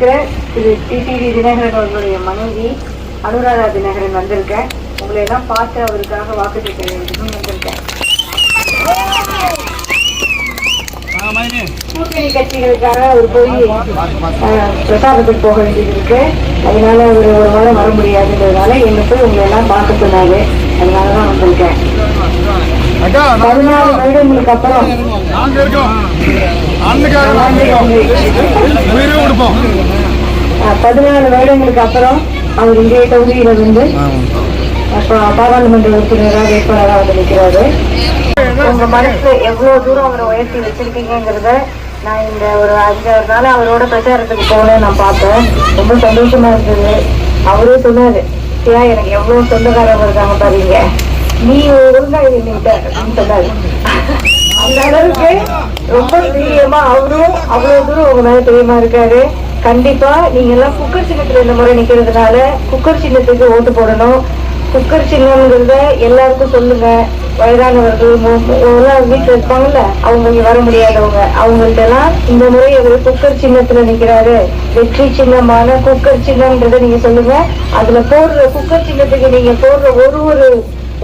இருக்கிற திரு டிடிவி தினகரன் அவர்களுடைய மனைவி அனுராதா தினகரன் வந்திருக்கேன். உங்களை எல்லாம் பார்த்து அவருக்காக வாக்கு வேண்டியதும் வந்திருக்கேன். கூட்டணி கட்சிகளுக்காக அவர் போய் அஹ், பிரச்சாரத்துக்கு போக வேண்டியது இருக்கு அதனால அவர் ஒரு வாரம் வர முடியாதுன்றதுனால என்ன போய் உங்களை எல்லாம் பார்க்க சொன்னாரு. அதனாலதான் வந்திருக்கேன். பதினாலு வருடங்களுக்கு அப்புறம். அண்ணுக்காக உயிரே கொடுப்போம். பதினாலு வருடங்களுக்கு அப்புறம் அவர் இந்திய தொகுதியில வந்து அப்போ பாராளுமன்ற உறுப்பினராக வேட்பாளராக வந்து நிற்கிறாரு. உங்க மனசு எவ்வளவு தூரம் அவரை உயர்த்தி வச்சிருக்கீங்கிறத நான் இந்த ஒரு அஞ்சாறு நாள் அவரோட பிரச்சாரத்துக்கு போனேன் நான் பார்த்தேன். ரொம்ப சந்தோஷமா இருந்தது. அவரே சொன்னாரு சியா எனக்கு எவ்வளவு சொந்தக்காரங்க இருக்காங்க பாருங்க. நீ ஒழுங்கா இருந்துட்ட அப்படின்னு சொன்னாரு. அந்த அளவுக்கு ரொம்ப பிரியமா அவரும் அவ்வளவு தூரம் உங்க மேல பிரியமா இருக்காரு. கண்டிப்பா நீங்க எல்லாம் குக்கர் சின்னத்துல இந்த முறை நிக்கிறதுனால குக்கர் சின்னத்துக்கு ஓட்டு போடணும். குக்கர் சின்னம்ங்கிறத எல்லாருக்கும் சொல்லுங்க. வயதானவர்கள் எல்லாம் வீட்டுல இருப்பாங்கல்ல அவங்க இங்க வர முடியாதவங்க அவங்கள்ட்ட எல்லாம் இந்த முறை இவர் குக்கர் சின்னத்துல நிக்கிறாரு. வெற்றி சின்னமான குக்கர் சின்னம்ன்றத நீங்க சொல்லுங்க. அதுல போடுற குக்கர் சின்னத்துக்கு நீங்க போடுற ஒரு ஒரு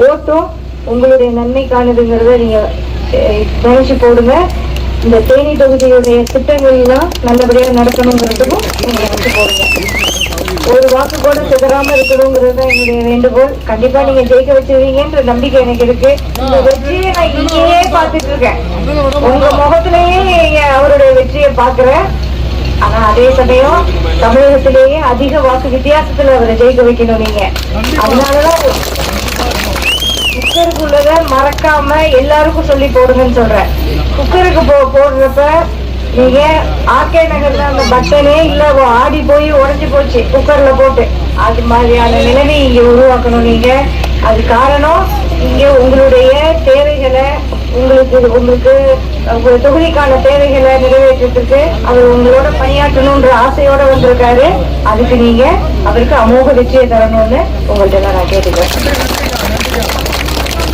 ஓட்டும் உங்களுடைய நன்மைக்கானதுங்கிறத நீங்க நினைச்சு போடுங்க. இந்த தேனி தொகுதியுடைய திட்டங்கள் எல்லாம் நல்லபடியா நடக்கணுங்கிறதுக்கும் நீங்க நினைச்சு போடுங்க ஒரு வாக்கு கூட சிதறாம இருக்கணுங்கிறது தான் என்னுடைய வேண்டுகோள். கண்டிப்பா நீங்க ஜெயிக்க வச்சிருவீங்கன்ற நம்பிக்கை எனக்கு இருக்கு. இந்த வெற்றியை நான் இங்கேயே பார்த்துட்டு இருக்கேன். உங்க முகத்திலேயே நீங்க அவருடைய வெற்றியை பாக்குறேன் ஆனா அதே சமயம் தமிழகத்திலேயே அதிக வாக்கு வித்தியாசத்துல அவரை ஜெயிக்க வைக்கணும் நீங்க. அதனாலதான் குக்கருக்குள்ளத மறக்காம எல்லாருக்கும் சொல்லி போடுங்கன்னு சொல்றேன். குக்கருக்கு போ போடுறப்ப நீங்க ஆர்கே நகர்ல அந்த பட்டனே இல்ல ஆடி போய் உடஞ்சி போச்சு குக்கர்ல போட்டு. அது மாதிரியான நிலைமை இங்க உருவாக்கணும் நீங்க. அது காரணம் இங்க உங்களுடைய தேவைகளை உங்களுக்கு உங்களுக்கு உங்களுடைய தொகுதிக்கான தேவைகளை நிறைவேற்றத்துக்கு அவர் உங்களோட பணியாற்றணும்ன்ற ஆசையோட வந்திருக்காரு. அதுக்கு நீங்க அவருக்கு அமோக வெற்றியை தரணும்னு உங்கள்கிட்ட நான் கேட்டுக்கிறேன்.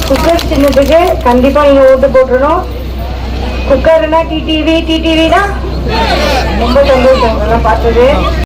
குக்கர் சின்னதுக்கு கண்டிப்பா நீங்க ஓட்டு போட்டுறணும். குக்கர்னா டிடிவி டிடிவினா ரொம்ப சந்தோஷம். நல்லா பார்த்தது.